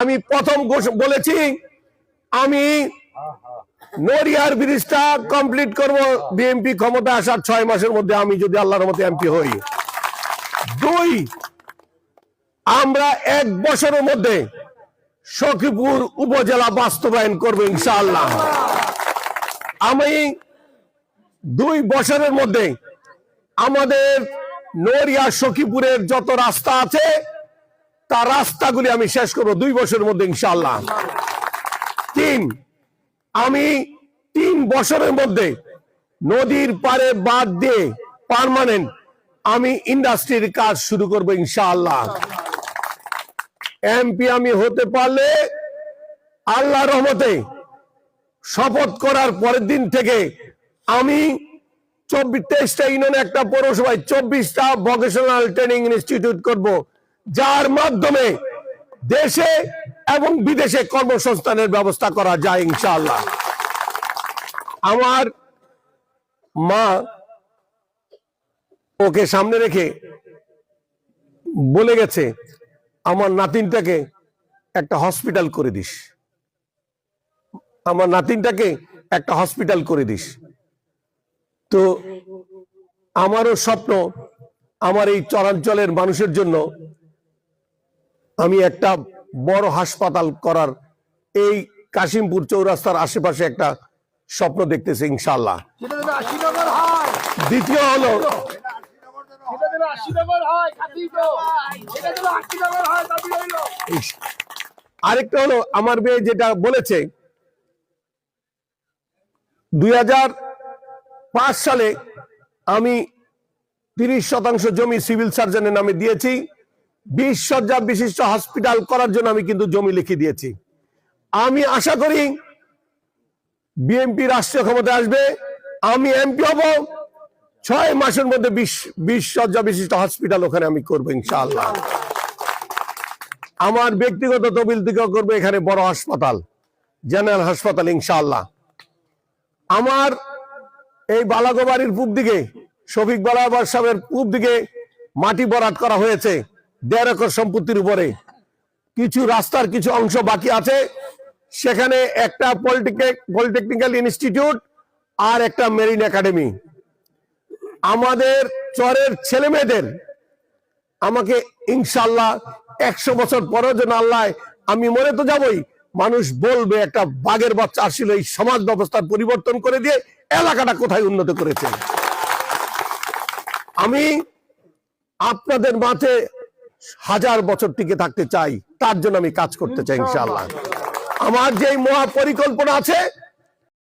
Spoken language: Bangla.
আমি প্রথম বলেছি, আমি নড়িয়ার ব্রিজটা কমপ্লিট করব। বিএমপি ক্ষমতা আসার ছয় মাসের মধ্যে আমি যদি আল্লাহর মতে এমপি হই। দুই, আমরা এক বছরের মধ্যে সখীপুর উপজেলা বাস্তবায়ন করব ইনশাআল্লাহ। আমি দুই বছরের মধ্যে আমাদের নড়িয়া সখীপুরের যত রাস্তা আছে তার রাস্তাগুলি আমি শেষ করব দুই বছরের মধ্যে ইনশাল্লাহ তিন, আমি তিন বছরের মধ্যে নদীর পারে বাদ দিয়ে পার্মানেন্ট আমি ইন্ডাস্ট্রির কাজ শুরু করব, ইনশাআল্লাহ। এমপি আমি হতে পারলে আল্লাহ রহমতে শপথ করার পরের দিন থেকে আমি চব্বিশ, তেইশটা ইউনিয়ন একটা পৌরসভায় চব্বিশটা ভোকেশনাল ট্রেনিং ইনস্টিটিউট করব। যার মাধ্যমে দেশে এবং বিদেশে কর্মসংস্থানের ব্যবস্থা করা যায়, ইনশাআল্লাহ। আমার মা ওকে সামনে রেখে বলে গেছে, আমার নাতিনটাকে একটা হসপিটাল করে দিস। আমার নাতিনটাকে একটা হসপিটাল করে দিস। তো আমারও স্বপ্ন, আমার এই চরাঞ্চলের মানুষের জন্য আমি একটা বড় হাসপাতাল করার এই কাশিমপুর চৌরাস্তার আশেপাশে একটা স্বপ্ন দেখতেছে ইনশাল্লাহ দ্বিতীয় হলো আরেকটা হলো আমার মেয়ে যেটা বলেছে দুই পাঁচ সালে আমি তিরিশ শতাংশ জমি সিভিল সার্জনের নামে দিয়েছি। বিশ শয্যা বিশিষ্ট হসপিটাল করার জন্য আমি কিন্তু জমি লিখে দিয়েছি। আমি আশা করি বিএনপি রাষ্ট্রীয় ক্ষমতায় আসবে, আমি এমপি হব, ছয় মাসের মধ্যে বিশ বিশ বিশিষ্ট হসপিটাল ওখানে আমি করব ইনশাআল্লাহ। আমার ব্যক্তিগত তবিল থেকে করব এখানে বড় হাসপাতাল, জেনারেল হাসপাতাল ইনশাআল্লাহ। আমার এই বালাগোবাড়ির পূব দিকে, শফিক বালাবার সাহেবের পূব দিকে মাটি বরাদ করা হয়েছে। দেড় একর সম্পত্তির উপরে। কিছু রাস্তার কিছু অংশ বাকি আছে। সেখানে একটা পলিটেকনিক পলিটেকনিক্যাল ইনস্টিটিউট আর একটা মেরিন একাডেমি। আমাদের চরের ছেলে মেয়েদের আমাকে ইনশাল্লাহ একশো বছর পরেও যেন আল্লাহ, আমি মরে তো যাবই, মানুষ বলবে একটা বাঘের বাচ্চা আসছিল এই সমাজ ব্যবস্থার পরিবর্তন করে দিয়ে এলাকাটা কোথায় উন্নত করেছে। আমি আপনাদের মাঝে হাজার বছর টিকে থাকতে চাই তার জন্য আমি কাজ করতে চাই ইনশাল্লাহ আমার যে মহা পরিকল্পনা আছে